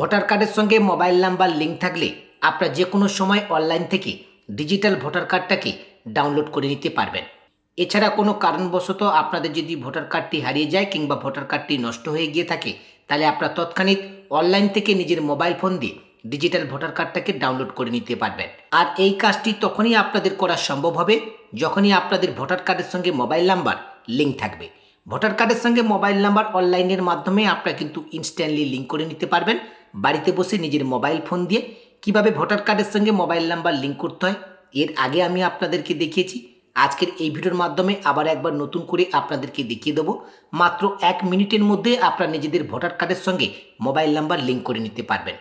Voter কার্ডের সঙ্গে mobile number link থাকলে আপনারা যে কোনো সময় অনলাইন থেকে ডিজিটাল ভোটার কার্ডটাকে ডাউনলোড করে নিতে পারবেন। এছাড়া কোনো কারণবশত আপনাদের যদি ভোটার কার্ডটি হারিয়ে যায় কিংবা ভোটার কার্ডটি নষ্ট হয়ে গিয়ে থাকে, তাহলে আপনারা তৎক্ষণিৎ অনলাইন থেকে নিজের মোবাইল ফোন দিয়ে ডিজিটাল ভোটার কার্ডটাকে ডাউনলোড করে নিতে পারবেন। আর এই কাজটি তখনই আপনাদের করা সম্ভব হবে যখনই আপনাদের ভোটার কার্ডের সঙ্গে মোবাইল নাম্বার লিঙ্ক থাকবে। ভোটার কার্ডের সঙ্গে মোবাইল নাম্বার অনলাইনের মাধ্যমে আপনারা কিন্তু ইনস্ট্যান্টলি লিঙ্ক করে নিতে পারবেন। বাড়িতে বসে নিজের মোবাইল ফোন দিয়ে কীভাবে ভোটার কার্ডের সঙ্গে মোবাইল নাম্বার লিঙ্ক করতে হয়, এর আগে আমি আপনাদেরকে দেখিয়েছি। আজকের এই ভিডিওর মাধ্যমে আবার একবার নতুন করে আপনাদেরকে দেখিয়ে দেবো। মাত্র এক মিনিটের মধ্যে আপনারা নিজেদের ভোটার কার্ডের সঙ্গে মোবাইল নাম্বার লিঙ্ক করে নিতে পারবেন।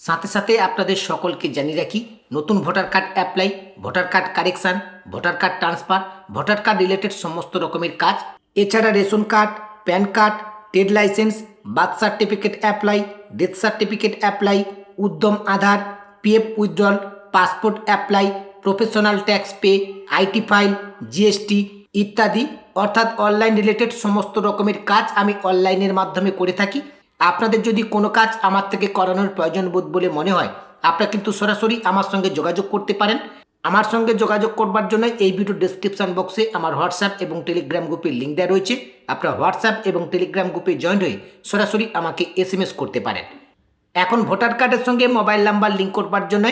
সাথে সাথে আপনাদের সকলকে জানিয়ে রাখি, নতুন voter card apply, voter card correction, voter card transfer, voter card related সমস্ত রকমের কাজ, এছাড়া ration card, PAN card trade licence birth certificate apply death certificate apply Udyam Aadhaar PF withdrawal passport apply professional tax pay IT file GST ইত্যাদি। অর্থাৎ online related সমস্ত রকমের কাজ আমি অনলাইনের মাধ্যমে করে থাকি। আপনাদের যদি কোনো কাজ আমার থেকে করানোর প্রয়োজন বোধ বলে মনে হয়, আপনারা কিন্তু সরাসরি আমার সঙ্গে যোগাযোগ করতে পারেন। আমার সঙ্গে যোগাযোগ করবার জন্য এই ভিডিও ডেসক্রিপশন বক্সে আমার হোয়াটসঅ্যাপ এবং টেলিগ্রাম গ্রুপের লিঙ্ক দেওয়া রয়েছে। আপনার হোয়াটসঅ্যাপ এবং টেলিগ্রাম গ্রুপে জয়েন হয়ে সরাসরি আমাকে এস করতে পারেন। এখন ভোটার কার্ডের সঙ্গে মোবাইল নাম্বার লিঙ্ক করবার জন্য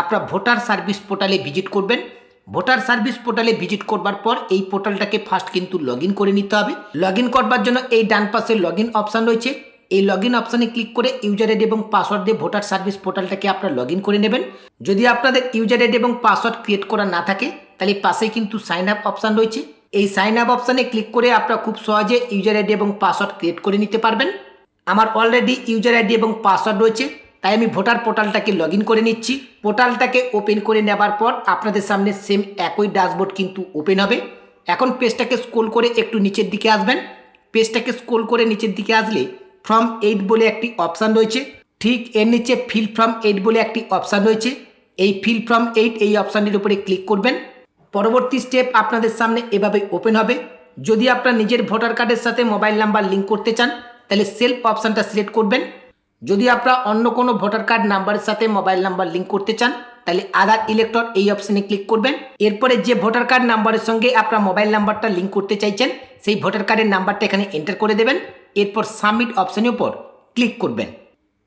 আপনারা ভোটার সার্ভিস পোর্টালে ভিজিট করবেন। ভোটার সার্ভিস পোর্টালে ভিজিট করবার পর এই পোর্টালটাকে ফার্স্ট কিন্তু লগ করে নিতে হবে। লগ করবার জন্য এই ডান পাশে লগ ইন অপশান রয়েছে। এই লগ ইন অপশানে ক্লিক করে ইউজার আইডি এবং পাসওয়ার্ড দিয়ে ভোটার সার্ভিস পোর্টালটাকে আপনারা লগ করে নেবেন। যদি আপনাদের ইউজার আইডি এবং পাসওয়ার্ড ক্রিয়েট করা না থাকে, তাহলে পাশেই কিন্তু সাইন আপ অপশান রয়েছে। এই সাইন আপ অপশানে ক্লিক করে আপনারা খুব সহজে ইউজার আইডি এবং পাসওয়ার্ড ক্রিয়েট করে নিতে পারবেন। আমার অলরেডি ইউজার আইডি এবং পাসওয়ার্ড রয়েছে, তাই আমি ভোটার পোর্টালটাকে লগ করে নিচ্ছি। পোর্টালটাকে ওপেন করে নেবার পর আপনাদের সামনে সেম একই ড্যাশবোর্ড কিন্তু ওপেন হবে। এখন পেজটাকে স্ক্রোল করে একটু নিচের দিকে আসবেন। পেজটাকে স্ক্রোল করে নিচের দিকে আসলে ফ্রম এইট বলে একটি অপশান রয়েছে। ঠিক এর নিচে ফিল ফ্রম এইট বলে একটি অপশান রয়েছে। এই ফিল ফ্রম এইট এই অপশানটির উপরে ক্লিক করবেন। পরবর্তী স্টেপ আপনাদের সামনে এভাবে ওপেন হবে। যদি আপনার নিজের ভোটার কার্ডের সাথে মোবাইল নাম্বার লিঙ্ক করতে চান, তাহলে সেলফ অপশানটা সিলেক্ট করবেন। যদি আপনারা অন্য কোনো ভোটার কার্ড নাম্বারের সাথে মোবাইল নাম্বার লিঙ্ক করতে চান, তাহলে আধার ইলেকট্রন এই অপশানে ক্লিক করবেন। এরপরে যে ভোটার কার্ড নাম্বারের সঙ্গে আপনার মোবাইল নাম্বারটা লিঙ্ক করতে চাইছেন, সেই ভোটার কার্ডের নাম্বারটা এখানে এন্টার করে দেবেন। এরপর সাবমিট অপশানের উপর ক্লিক করবেন।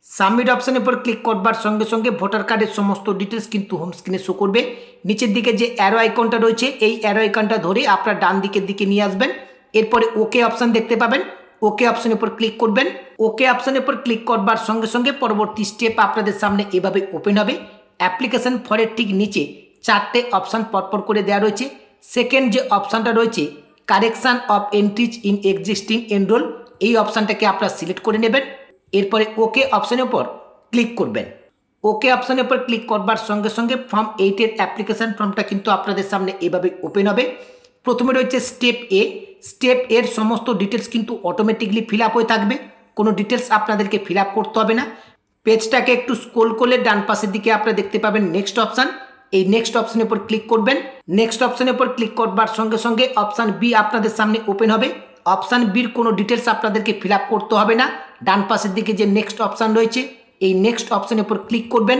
সাবমিট অপশানের উপর ক্লিক করবার সঙ্গে সঙ্গে ভোটার কার্ডের সমস্ত ডিটেলস কিন্তু হোম স্ক্রিনে শো করবে। নিচের দিকে যে অ্যারো আইকনটা রয়েছে, এই অ্যারো আইকনটা ধরে আপনার ডান দিকের দিকে নিয়ে আসবেন। এরপরে ওকে অপশান দেখতে পাবেন। ওকে অপশানের উপর ক্লিক করবেন। ওকে অপশানের উপর ক্লিক করবার সঙ্গে সঙ্গে পরবর্তী স্টেপ আপনাদের সামনে এভাবে ওপেন হবে। অ্যাপ্লিকেশন ফরের ঠিক নিচে চারটে অপশান পরপর করে দেওয়া রয়েছে। সেকেন্ড যে অপশানটা রয়েছে, correction of entries in existing enrol এই অপশানটাকে আপনারা সিলেক্ট করে নেবেন। এরপরে ওকে অপশানের উপর ক্লিক করবেন। ওকে অপশানের উপর ক্লিক করবার সঙ্গে সঙ্গে ফর্ম এইটের অ্যাপ্লিকেশান ফর্মটা কিন্তু আপনাদের সামনে এভাবে ওপেন হবে। প্রথমে রয়েছে স্টেপ এ। স্টেপ এর সমস্ত ডিটেলস কিন্তু অটোমেটিকলি ফিল আপ হয়ে থাকবে। কোনো ডিটেলস আপনাদেরকে ফিল আপ করতে হবে না। পেজটাকে একটু স্ক্রোল করলে ডান পাশের দিকে আপনারা দেখতে পাবেন নেক্সট অপশান। এই নেক্সট অপশানের উপর ক্লিক করবেন। নেক্সট অপশানের উপর ক্লিক করবার সঙ্গে সঙ্গে অপশান বি আপনাদের সামনে ওপেন হবে। অপশান বির কোনো ডিটেলস আপনাদেরকে ফিল করতে হবে না। ডান পাশের দিকে যে নেক্সট অপশান রয়েছে, এই নেক্সট অপশানের উপর ক্লিক করবেন।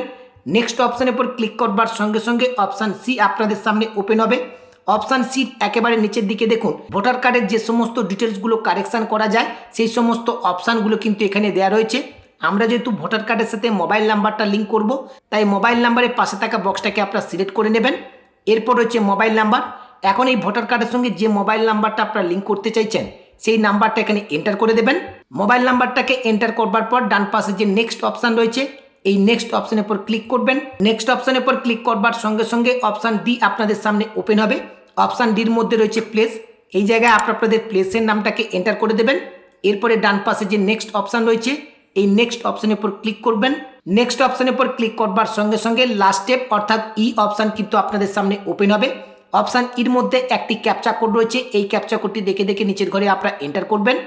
নেক্সট অপশানের উপর ক্লিক করবার সঙ্গে সঙ্গে অপশান সি আপনাদের সামনে ওপেন হবে। অপশান সি একেবারে নিচের দিকে দেখুন ভোটার কার্ডের যে সমস্ত ডিটেলসগুলো কারেকশান করা যায়, সেই সমস্ত অপশানগুলো কিন্তু এখানে দেওয়া রয়েছে। আমরা যেহেতু ভোটার কার্ডের সাথে মোবাইল নাম্বারটা লিঙ্ক করব, তাই মোবাইল নাম্বারের পাশে থাকা বক্সটাকে আপনারা সিলেক্ট করে নেবেন। এরপর রয়েছে মোবাইল নাম্বার এখন এই ভোটার কার্ডের সঙ্গে যে মোবাইল নাম্বারটা আপনারা লিঙ্ক করতে চাইছেন, সেই নাম্বারটা এখানে এন্টার করে দেবেন। মোবাইল নাম্বারটাকে এন্টার করবার পর ডান পাশে যে নেক্সট অপশান রয়েছে, এই নেক্সট অপশানের উপর ক্লিক করবেন। নেক্সট অপশানের উপর ক্লিক করবার সঙ্গে সঙ্গে অপশান ডি আপনাদের সামনে ওপেন হবে। অপশান ডির মধ্যে রয়েছে প্লেস এই জায়গায় আপনাদের প্লেসের নামটাকে এন্টার করে দেবেন। এরপরে ডান পাশে যে নেক্সট অপশান রয়েছে, এই নেক্সট অপশানের উপর ক্লিক করবেন। নেক্সট অপশানের উপর ক্লিক করবার সঙ্গে সঙ্গে লাস্ট স্টেপ অর্থাৎ ই অপশান কিন্তু আপনাদের সামনে ওপেন হবে। অপশান ইর মধ্যে একটি ক্যাপচা কোড রয়েছে। এই ক্যাপচা কোডটি দেখে দেখে নিচের ঘরে আপনারা এন্টার করবেন।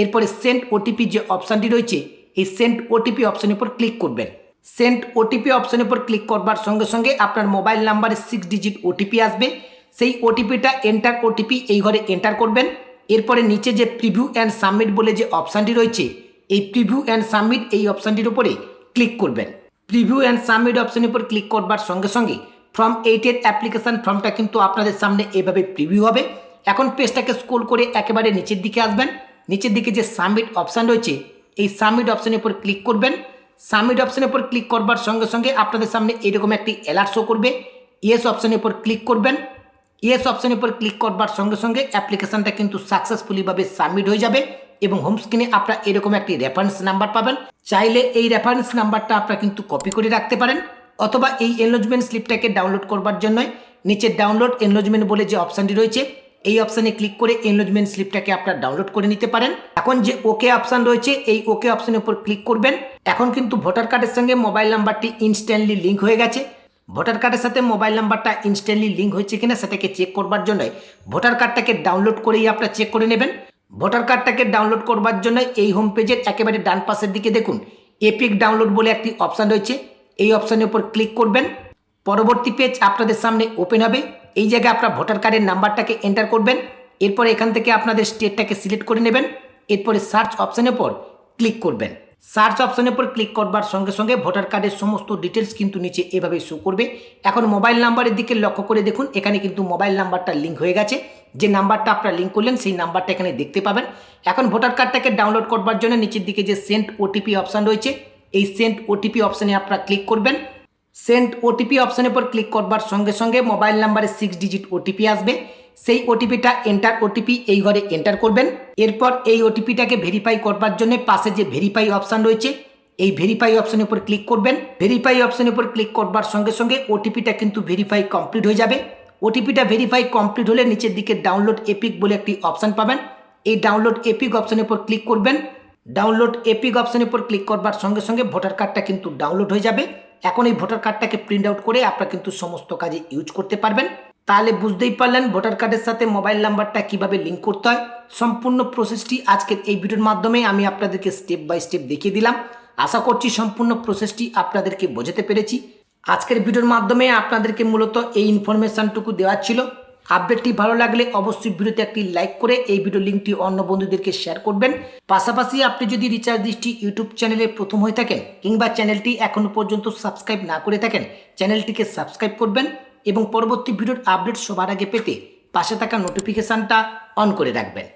এরপরে সেন্ট ওটিপি যে অপশানটি রয়েছে, এই সেন্ট ওটিপি অপশানের উপর ক্লিক করবেন। সেন্ট ওটিপি অপশানের উপর ক্লিক করবার সঙ্গে সঙ্গে আপনার মোবাইল নাম্বারে সিক্স ডিজিট ওটিপি আসবে। সেই ওটিপিটা এন্টার ওটিপি এই ঘরে এন্টার করবেন। এরপরে নিচে যে প্রিভিউ অ্যান্ড সাবমিট বলে যে অপশানটি রয়েছে, এই প্রিভিউ অ্যান্ড সাবমিট এই অপশানটির উপরে ক্লিক করবেন। প্রিভিউ অ্যান্ড সাবমিট অপশনের উপর ক্লিক করবার সঙ্গে সঙ্গে ফর্ম এইটের অ্যাপ্লিকেশন ফর্মটা কিন্তু আপনাদের সামনে এভাবে প্রিভিউ হবে। এখন পেজটাকে স্ক্রোল করে একেবারে নিচের দিকে আসবেন। নিচের দিকে যে সাবমিট অপশান রয়েছে, এই সাবমিট অপশনের উপর ক্লিক করবেন। সাবমিট অপশনের উপর ক্লিক করবার সঙ্গে সঙ্গে আপনাদের সামনে এরকম একটি অ্যালার্ট শো করবে। ইয়েস অপশনের উপর ক্লিক করবেন। ইয়েস অপশনের উপর ক্লিক করবার সঙ্গে সঙ্গে অ্যাপ্লিকেশনটা কিন্তু সাকসেসফুলিভাবে সাবমিট হয়ে যাবে এবং হোম স্ক্রিনে আপনারা এরকম একটি রেফারেন্স নাম্বার পাবেন। চাইলে এই রেফারেন্স নাম্বারটা আপনারা কিন্তু কপি করে রাখতে পারেন। অথবা এই এনলোজমেন্ট স্লিপটাকে ডাউনলোড করবার জন্য নিচে ডাউনলোড এনলোজমেন্ট বলে যে অপশানটি রয়েছে, এই অপশানে ক্লিক করে এনলোজমেন্ট স্লিপটাকে আপনারা ডাউনলোড করে নিতে পারেন। এখন যে ওকে অপশান রয়েছে, এই ওকে অপশানের উপর ক্লিক করবেন। এখন কিন্তু ভোটার কার্ডের সঙ্গে মোবাইল নাম্বারটি ইনস্ট্যান্টলি লিঙ্ক হয়ে গেছে। ভোটার কার্ডের সাথে মোবাইল নাম্বারটা ইনস্ট্যান্টলি লিঙ্ক হয়েছে কিনা সেটাকে চেক করবার জন্য ভোটার কার্ডটাকে ডাউনলোড করেই আপনারা চেক করে নেবেন। ভোটার কার্ডটাকে ডাউনলোড করবার জন্য এই হোম পেজের একেবারে ডান পাশের দিকে দেখুন এপিক ডাউনলোড বলে একটি অপশান রয়েছে। এই অপশানের উপর ক্লিক করবেন। পরবর্তী পেজ আপনাদের সামনে ওপেন হবে। এই জায়গায় আপনার ভোটার কার্ডের নাম্বারটাকে এন্টার করবেন। এরপর এখান থেকে আপনাদের স্টেটটাকে সিলেক্ট করে নেবেন। এরপরে সার্চ অপশানের উপর ক্লিক করবেন। সার্চ অপশনের উপর ক্লিক করবার সঙ্গে সঙ্গে ভোটার কার্ডের সমস্ত ডিটেলস কিন্তু নিচে এভাবে শো করবে। এখন মোবাইল নাম্বারের দিকে লক্ষ্য করে দেখুন, এখানে কিন্তু মোবাইল নাম্বারটা লিঙ্ক হয়ে গেছে। যে নাম্বারটা আপনারা লিঙ্ক করলেন, সেই নাম্বারটা এখানে দেখতে পাবেন। এখন ভোটার কার্ডটাকে ডাউনলোড করবার জন্য নিচের দিকে যে সেন্ট ওটিপি অপশান রয়েছে এই সেন্ট ওটিপি অপশানে আপনারা ক্লিক করবেন। সেন্ট ওটিপি অপশনের উপর ক্লিক করবার সঙ্গে সঙ্গে মোবাইল নাম্বারে সিক্স ডিজিট ওটিপি আসবে। সেই ওটিপিটা এন্টার ওটিপি এই ঘরে এন্টার করবেন। এরপর এই ওটিপিটাকে ভেরিফাই করবার জন্য পাশে যে ভেরিফাই অপশান রয়েছে, এই ভেরিফাই অপশনের উপর ক্লিক করবেন। ভেরিফাই অপশনের উপর ক্লিক করবার সঙ্গে সঙ্গে ওটিপিটা কিন্তু ভেরিফাই কমপ্লিট হয়ে যাবে। ওটিপিটা ভেরিফাই কমপ্লিট হলে নিচের দিকে ডাউনলোড এপিক বলে একটি অপশান পাবেন। এই ডাউনলোড এপিক অপশনের উপর ক্লিক করবেন। ডাউনলোড এপিক অপশনের উপর ক্লিক করবার সঙ্গে সঙ্গে ভোটার কার্ডটা কিন্তু ডাউনলোড হয়ে যাবে। এখন এই ভোটার কার্ডটাকে প্রিন্ট আউট করে আপনারা কিন্তু সমস্ত কাজে ইউজ করতে পারবেন। তাহলে বুঝতেই পারলেন ভোটার কার্ডের সাথে মোবাইল নাম্বারটা কীভাবে লিঙ্ক করতে হয়। সম্পূর্ণ প্রসেসটি আজকের এই ভিডিওর মাধ্যমে আমি আপনাদেরকে স্টেপ বাই স্টেপ দেখিয়ে দিলাম। আশা করছি সম্পূর্ণ প্রসেসটি আপনাদেরকে বোঝাতে পেরেছি। আজকের ভিডিওর মাধ্যমে আপনাদেরকে মূলত এই ইনফরমেশানটুকু দেওয়া ছিল। আপডেটটি ভালো লাগলে অবশ্যই ভিডিওতে একটি লাইক করে এই ভিডিও লিঙ্কটি অন্য বন্ধুদেরকে শেয়ার করবেন। পাশাপাশি আপনি যদি রিচার্জ দৃষ্টি ইউটিউব চ্যানেলে প্রথম হয়ে থাকেন কিংবা চ্যানেলটি এখনও পর্যন্ত সাবস্ক্রাইব না করে থাকেন, চ্যানেলটিকে সাবস্ক্রাইব করবেন এবং পরবর্তী ভিডিওর আপডেট সবার আগে পেতে পাশে থাকা নোটিফিকেশানটা অন করে রাখবেন।